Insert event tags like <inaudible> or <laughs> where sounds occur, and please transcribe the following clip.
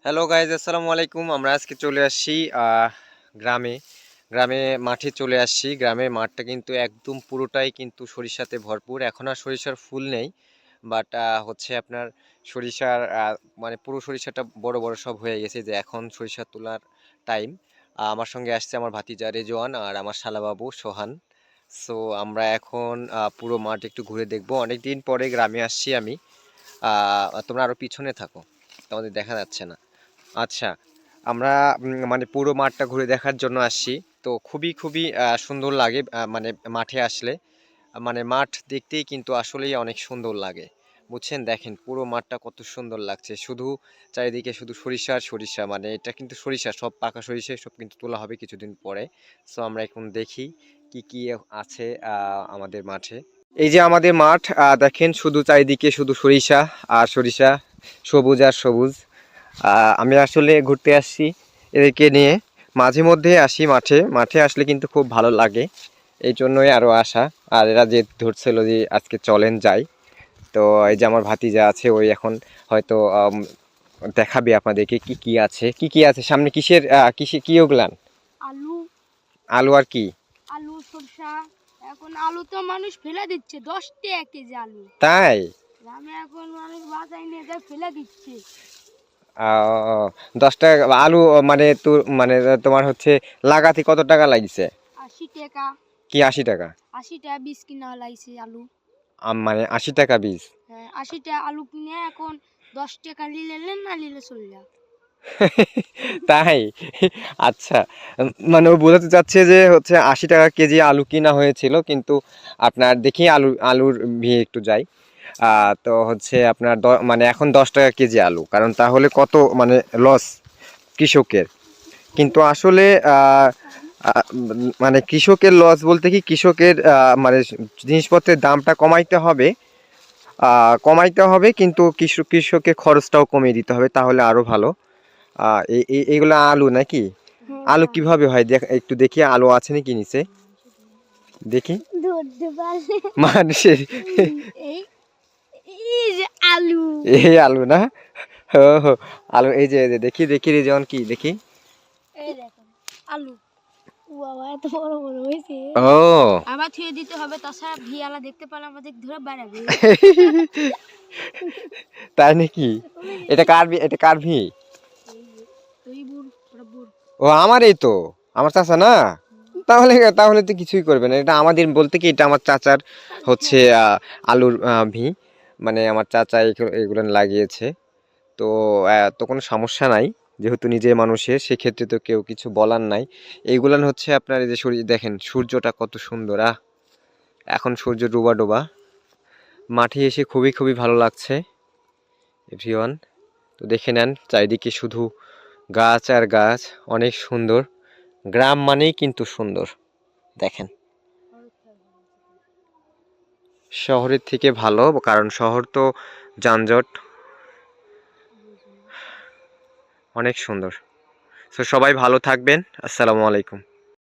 Hello guys আসসালামু আলাইকুম। আমরা আজকে চলে আসছি গ্রামে। গ্রামে মাঠে চলে আসছি। গ্রামের মাঠটা কিন্তু একদম পুরোটাই কিন্তু সরিষাতে ভরপুর। এখন আর সরিষার ফুল নেই বাট হচ্ছে আপনার সরিষার মানে পুরো সরিষাটা বড় বড় সব হয়ে গেছে যে এখন সরিষা তোলার টাইম আমার সঙ্গে আসছে আমার ভাতিজা রেজওয়ান আর আমার শালাবাবু সোহান। সো আমরা এখন পুরো মাঠ একটু ঘুরে দেখব। অনেক দিন পরে গ্রামে আসছি আমি। তোমরা আরও পিছনে থাকো। তোমাদের দেখা যাচ্ছে না। আচ্ছা আমরা মানে পুরো মাঠটা ঘুরে দেখার জন্য আসছি। তো খুবই খুবই সুন্দর লাগে মানে মাঠে আসলে। মানে মাঠ দেখতেই কিন্তু আসলেই অনেক সুন্দর লাগে। বুঝছেন? দেখেন পুরো মাঠটা কত সুন্দর লাগছে। শুধু চারিদিকে শুধু সরিষা আর সরিষা মানে এটা কিন্তু সরিষা, সব পাকা সরিষা, সব কিন্তু তোলা হবে কিছুদিন পরে। সো আমরা এখন দেখি কি কি আছে আমাদের মাঠে। এই যে আমাদের মাঠ দেখেন শুধু চারিদিকে শুধু সরিষা আর সরিষা সবুজ আর সবুজ। আমি আসলে ঘুরতে আসছি এদেরকে নিয়ে। মাঝে মধ্যে আসি মাঠে মাঠে আসলে কিন্তু খুব ভালো লাগে। এই জন্যই আরও আসা। আর এরা যে ধরছিল যে আজকে চলেন যাই। তো এই যে আমার ভাতিজা আছে ওই এখন হয়তো দেখাবে আপনাদেরকে কি কি আছে। কি কি আছে? সামনে কিসের কিসে কি ওগুলান? আলু। আলু আর কি? আলু সরষা। এখন আলু তো মানুষ ফেলে দিচ্ছে দশ টাকা কেজি আলু। তাই? গ্রামে এখন মানুষ বাজায় নিয়ে যায় ফেলে দিচ্ছে। দশ টাকা আলু মানে তো মানে তোমার হচ্ছে লাগাতে কত টাকা লাগছে? আশি টাকা। কি আশি টাকা? আশি টাকা বীজ কিনা লাগছে আলু। আম, মানে আশি টাকা বীজ। হ্যাঁ আশি টাকা আলু কিনে এখন দশ টাকা নিলে না নিলে চললে <laughs> তাই? আচ্ছা। মানে ও বোঝাতে চাচ্ছে যে হচ্ছে আশি টাকা কেজি আলু কিনা হয়েছিল, কিন্তু আপনার দেখি আলু, আলুর ভিয়ে একটু যাই। তো হচ্ছে আপনার মানে এখন দশ টাকা কেজি আলু, কারণ তাহলে কত মানে লস কৃষকের। কিন্তু আসলে মানে কৃষকের লস বলতে কি কৃষকের মানে জিনিসপত্রের দামটা কমাইতে হবে। কমাইতে হবে, কিন্তু কৃষক কৃষকের খরচটাও কমিয়ে দিতে হবে, তাহলে আরও ভালো। এইগুলো আলু নাকি? আলু কীভাবে হয়? দেখ একটু দেখি আলু আছে নাকি নিচে? দেখি। মানুষের। এই এই যে আলু। এই আলু না? আলু এই যে দেখি দেখি রে যেমন কি দেখি। এই আলু। এত বড় বড় হয়েছে। ও। আবার দিতে হবে তাছাড়া ভিয়ালা দেখতে পেলে আমাদের ধরে বেড়াবে। <laughs> তাই নাকি? এটা কার এটা কার ভি? ও আমার এই তো, আমার চাচা না? তাহলে তাহলে তো কিছুই করবে না। এটা আমাদের বলতে কি, এটা আমার চাচার হচ্ছে আলুর ভি মানে আমার চাচা এগুলো- লাগিয়েছে। তো তো কোনো সমস্যা নাই। যেহেতু নিজের মানুষের সেক্ষেত্রে তো কেউ কিছু বলার নাই। এইগুলান হচ্ছে আপনার এই যে সূর্য, দেখেন সূর্যটা কত সুন্দর, আহ! এখন সূর্য ডোবা ডোবা। মাঠে এসে খুবই খুবই ভালো লাগছে। এভরিওয়ান, তো দেখে নেন, চারিদিকে শুধু গাছ আর গাছ অনেক সুন্দর। গ্রাম মানেই কিন্তু সুন্দর। দেখেন। শহরের থেকে ভালো, কারণ শহর তো যানজট। অনেক সুন্দর। সো সবাই ভালো থাকবেন। আসসালামু আলাইকুম।